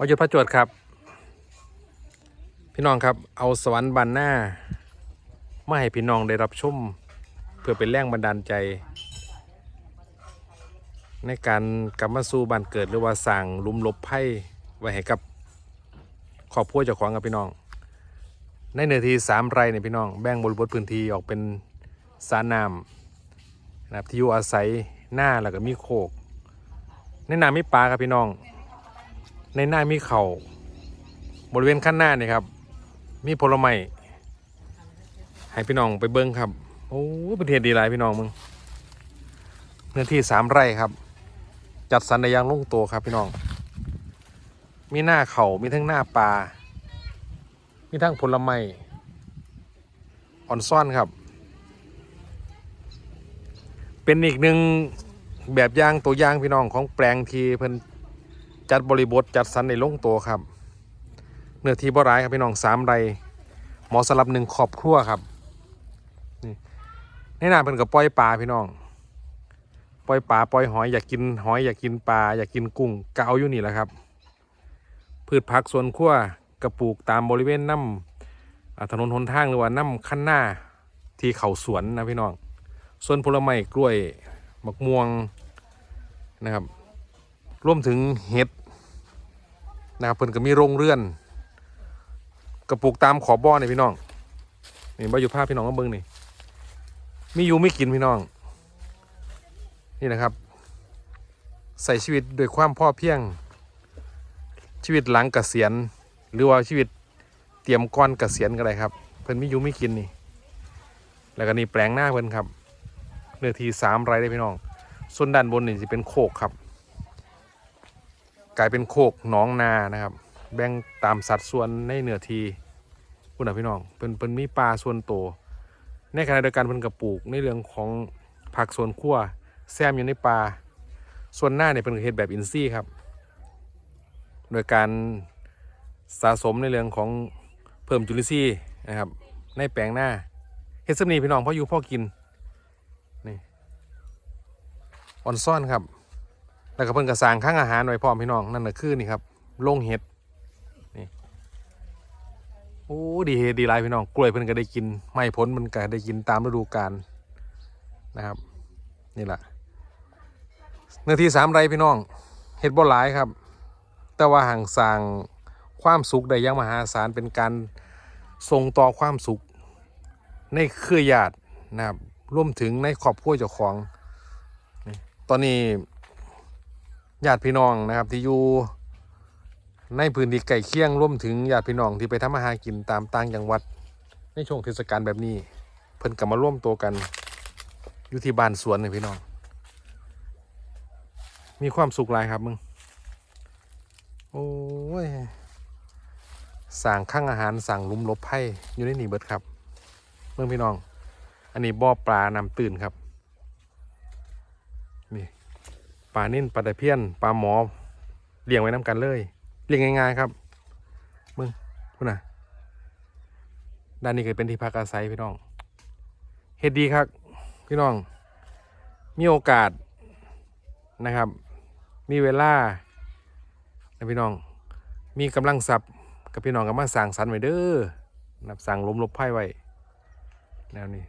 วายุพระจวดครับ พี่น้องครับเอาสวรรค์บันหน้ามาให้พี่น้องได้รับชมเพื่อเป็นแรงบันดาลใจ ในการกลับมาสู่บ้านเกิดหรือว่าสั่งลุมลบไพ่ไว้ให้กับครอบครัวเจ้าของกับพี่น้อง ในเนื้อที่สามไร่เนี่ยพี่น้องแบ่งบริบทพื้นที่ออกเป็นสรน้ำนะครับที่อยู่อาศัยหน้าแล้วก็มีโคกในน้ำมีปลาครับพี่น้อง ในหน้ามีเขาบริเวณข้างหน้านี่ครับ มีผลไม้ให้พี่น้องไปเบิ้งครับ โอ้ประเทศดีหลายพี่น้องมึงเนื้อที่สามไร่ครับ จัดสรรในยางลงตัวครับพี่น้อง มีหน้าเขามีทั้งหน้าปลา มีทั้งผลไม้อ่อนซ่อนครับ เป็นอีกหนึ่งแบบย่างตัวย่างพี่น้องของแปลงทีเพิ่น จัดบริบทจัดสรรในลงตัวครับ เนื้อที่บ่ร้ายครับพี่น้องสามไรหมาะสำหรับหนึ่งครอบครัวครับนี่ในน้ำเพิ่นก็ปล่อยปลาพี่น้องปล่อยปลาปล่อยหอยอยากกินหอยอยากกินปลาอยากกินกุ้งก็เอาอยู่นี่แหละครับ พืชผักสวนครัวกระปลูกตามบริเวณน้ำถนนหนทางหรือว่าน้ำขั้นหน้าที่เขาสวนนะพี่น้องส่วนผลไม้กล้วยมะม่วงนะครับรวมถึงเห็ด นะครับเพิ่นก็มีโรงเรือน กระปลูกตามขอบบ่อนี่พี่น้องนี่บ่อยู่ภาพพี่น้องมาเบิ่งนี่มีอยู่ไม่กินพี่น้อง นี่นะครับ ใส่ชีวิตด้วยความพ่อเพียง ชีวิตหลังเกษียณ หรือว่าชีวิตเตรียมก่อนเกษียณก็ได้ครับ เพิ่นมีอยู่ไม่กินนี่ แล้วก็นี่แปลงหน้าเพิ่นครับเนื้อที่สามไร่ได้พี่น้อง ส่วนด้านบนนี่จะเป็นโคกครับ กลายเป็นโคกหนองนานะครับ แบ่งตามสัดส่วนในเนื้อทีคุณนะพี่น้องเป็นเป็นมีปลาส่วนโตวในขณะเดียวกันเพิ่นกระปลูกในเรื่องของผักส่วนครัวแซมอยู่ในปลาส่วนหน้าเนี่ยเป็นเฮ็ดแบบอินทรีย์ครับ โดยการสะสมในเรื่องของเพิ่มจุลินทรีย์นะครับ ในแปลงหน้าเฮ็ดสำนีพี่น้องพ่ออยู่พ่อกินนี่ออนซ่อนครับ แล้วก็เพิ่นกระสางข้างอาหารไว้พร้อมพี่น้องนั่นน่ะคือนี่ครับโรงเห็ดนี่โอ้ดีเฮดดีหลายพี่น้องกล้วยเพิ่นก็ได้กินไม้ผลมันก็ได้กินตามฤดูกาลนะครับนี่แหละเนื้อที่สามไรพี่น้องเห็ดบ่หลายครับ แต่ว่าห่างสางความสุขได้ยังมหาศาลเป็นการส่งต่อความสุข ในเครือญาตินะครับรวมถึงในครอบครัวเจ้าของ ตอนนี้ ญาติพี่น้องนะครับที่อยู่ในพื้นที่ใกล้เคียงร่วมถึงญาติพี่น้องที่ไปทำมาหากินตามต่างจังหวัด ในช่วงเทศกาลแบบนี้ เพิ่นกลับมาร่วมตัวกันอยู่ที่บ้านสวนนี่พี่น้อง มีความสุขหลายครับมึง โอ้ยสั่งข้างอาหารสั่งลุมลบไพ่อยู่ในนี่เบิดครับเมืองพี่น้อง อันนี้บ่อปลาน้ำตื่นครับ นี่ ปลานิ่นปลาตะเพียนปลาหมอเลี้ยงไว้น้ำกันเลยเลี้ยงง่ายๆครับมึงคุณน่ะด้านนี้ก็เป็นที่พักอาศัยพี่น้องเฮ็ดดีครับ พี่น้อง มีโอกาสนะครับ มีเวลานะพี่น้อง มีกำลังทรัพย์กับพี่น้องก็มาสั่งสรรไว้เด้อนับสั่งลมลบไพ่ไว้แนวนี้